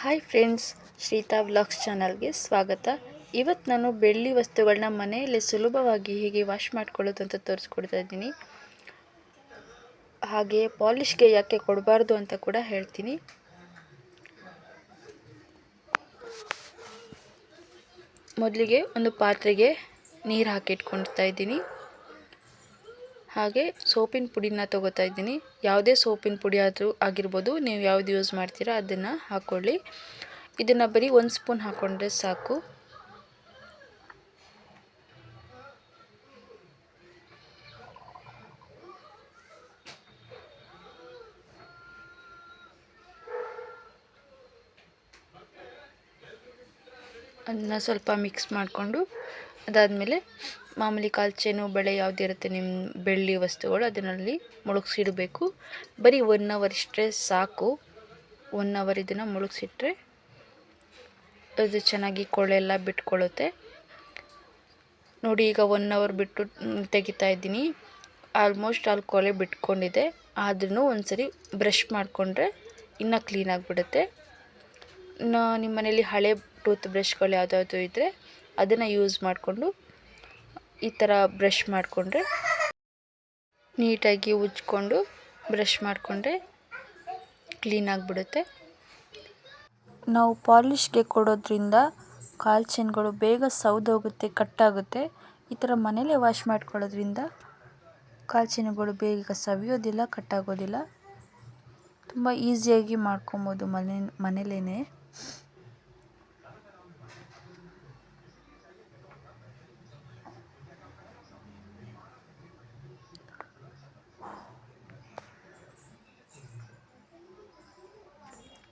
Hi friends ಶ್ರೀತಾ vlogs ಚಾನಲ್ಗೆ ಸ್ವಾಗತ. ಇವತ್ತು ನಾನು ಬೆಳ್ಳಿ ವಸ್ತುಗಳನ್ನ ಮನೆಯಲ್ಲೇ ಸುಲಭವಾಗಿ ಹೇಗೆ ವಾಶ್ ಮಾಡ್ಕೊಳ್ಳೋದು ಅಂತ ತೋರಿಸ್ಕೊಡ್ತಾ ಇದ್ದೀನಿ. ಹಾಗೆ ಪಾಲಿಷ್ಗೆ ಯಾಕೆ ಕೊಡಬಾರ್ದು ಅಂತ ಕೂಡ ಹೇಳ್ತೀನಿ. ಮೊದಲಿಗೆ ಒಂದು ಪಾತ್ರೆಗೆ ನೀರು ಹಾಕಿಟ್ಕೊಳ್ತಾ ಇದ್ದೀನಿ. ಹಾಗೆ ಸೋಪಿನ ಪುಡಿನ ತಗೋತಾ ಇದ್ದೀನಿ. ಯಾವುದೇ ಸೋಪಿನ ಪುಡಿ ಆದರೂ ಆಗಿರ್ಬೋದು, ನೀವು ಯಾವ್ದು ಯೂಸ್ ಮಾಡ್ತೀರಾ ಅದನ್ನು ಹಾಕ್ಕೊಳ್ಳಿ ಇದನ್ನು ಬರೀ ಒಂದು ಸ್ಪೂನ್ ಹಾಕ್ಕೊಂಡ್ರೆ ಸಾಕು. ಅದನ್ನ ಸ್ವಲ್ಪ ಮಿಕ್ಸ್ ಮಾಡಿಕೊಂಡು ಅದಾದಮೇಲೆ ಮಾಮೂಲಿ ಕಾಲ್ಚೇನು ಬಳೆ ಯಾವುದಿರುತ್ತೆ ನಿಮ್ಮ ಬೆಳ್ಳಿ ವಸ್ತುಗಳು ಅದರಲ್ಲಿ ಮುಳುಗಿಸಿಡಬೇಕು. ಬರೀ ಒನ್ ಅವರ್ ಇಷ್ಟೇ ಸಾಕು. ಒನ್ ಅವರ್ ಇದನ್ನು ಮುಳುಗಿಸಿಟ್ರೆ ಅದು ಚೆನ್ನಾಗಿ ಕೊಳೆ ಎಲ್ಲ ಬಿಟ್ಕೊಳ್ಳುತ್ತೆ. ನೋಡಿ ಈಗ ಒನ್ ಅವರ್ ಬಿಟ್ಟು ತೆಗಿತಾ ಇದ್ದೀನಿ. ಆಲ್ಮೋಸ್ಟ್ ಅಲ್ಲಿ ಕೊಳೆ ಬಿಟ್ಕೊಂಡಿದೆ. ಆದ್ರೂ ಒಂದ್ಸರಿ ಬ್ರಷ್ ಮಾಡಿಕೊಂಡ್ರೆ ಇನ್ನೂ ಕ್ಲೀನಾಗಿಬಿಡುತ್ತೆ ನಿಮ್ಮ ಮನೇಲಿ ಹಳೆ ಟೂತ್ ಬ್ರಷ್ಗಳು ಯಾವುದಾದ್ರು ಇದ್ದರೆ ಅದನ್ನು ಯೂಸ್ ಮಾಡಿಕೊಂಡು ಈ ಥರ ಬ್ರಷ್ ಮಾಡಿಕೊಂಡ್ರೆ ನೀಟಾಗಿ ಉಜ್ಕೊಂಡು ಬ್ರಷ್ ಮಾಡಿಕೊಂಡ್ರೆ ಕ್ಲೀನ್ ಆಗಿಬಿಡುತ್ತೆ. ನಾವು ಪಾಲಿಷ್ಗೆ ಕೊಡೋದ್ರಿಂದ ಕಾಲ್ ಚೆನ್ಗಳು ಬೇಗ ಸೌದೋಗುತ್ತೆ ಕಟ್ಟಾಗುತ್ತೆ ಈ ಥರ ಮನೇಲೇ ವಾಶ್ ಮಾಡ್ಕೊಳ್ಳೋದ್ರಿಂದ ಕಾಲ್ ಚೈನ್ಗಳು ಬೇಗ ಸವಿಯೋದಿಲ್ಲ ಕಟ್ಟಾಗೋದಿಲ್ಲ ತುಂಬ ಈಸಿಯಾಗಿ ಮಾಡ್ಕೊಬೋದು ಮನೆ ಮನೇಲೇ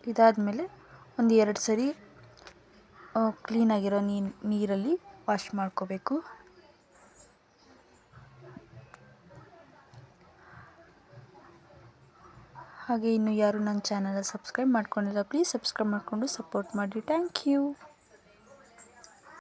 ಇದಾದಮೇಲೆ ಒಂದು ಎರಡು ಸರಿ ಕ್ಲೀನಾಗಿರೋ ನೀರು ನೀರಲ್ಲಿ ವಾಶ್ ಮಾಡ್ಕೋಬೇಕು. ಹಾಗೆ ಇನ್ನು ಯಾರು ನನ್ನ ಚಾನಲ್ ಸಬ್ಸ್ಕ್ರೈಬ್ ಮಾಡ್ಕೊಂಡಿಲ್ಲ ಪ್ಲೀಸ್ ಸಬ್ಸ್ಕ್ರೈಬ್ ಮಾಡಿಕೊಂಡು ಸಪೋರ್ಟ್ ಮಾಡಿ ಥ್ಯಾಂಕ್ ಯು